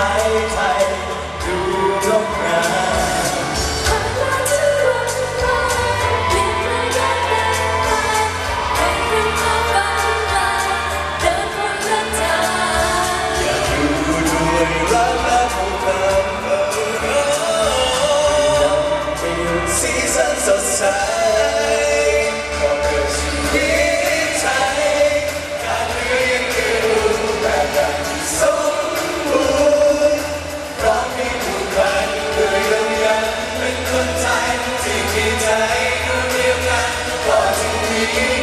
high tide. ็นคนไทยที่คิดใจคนเดียวกันก็ถึงมี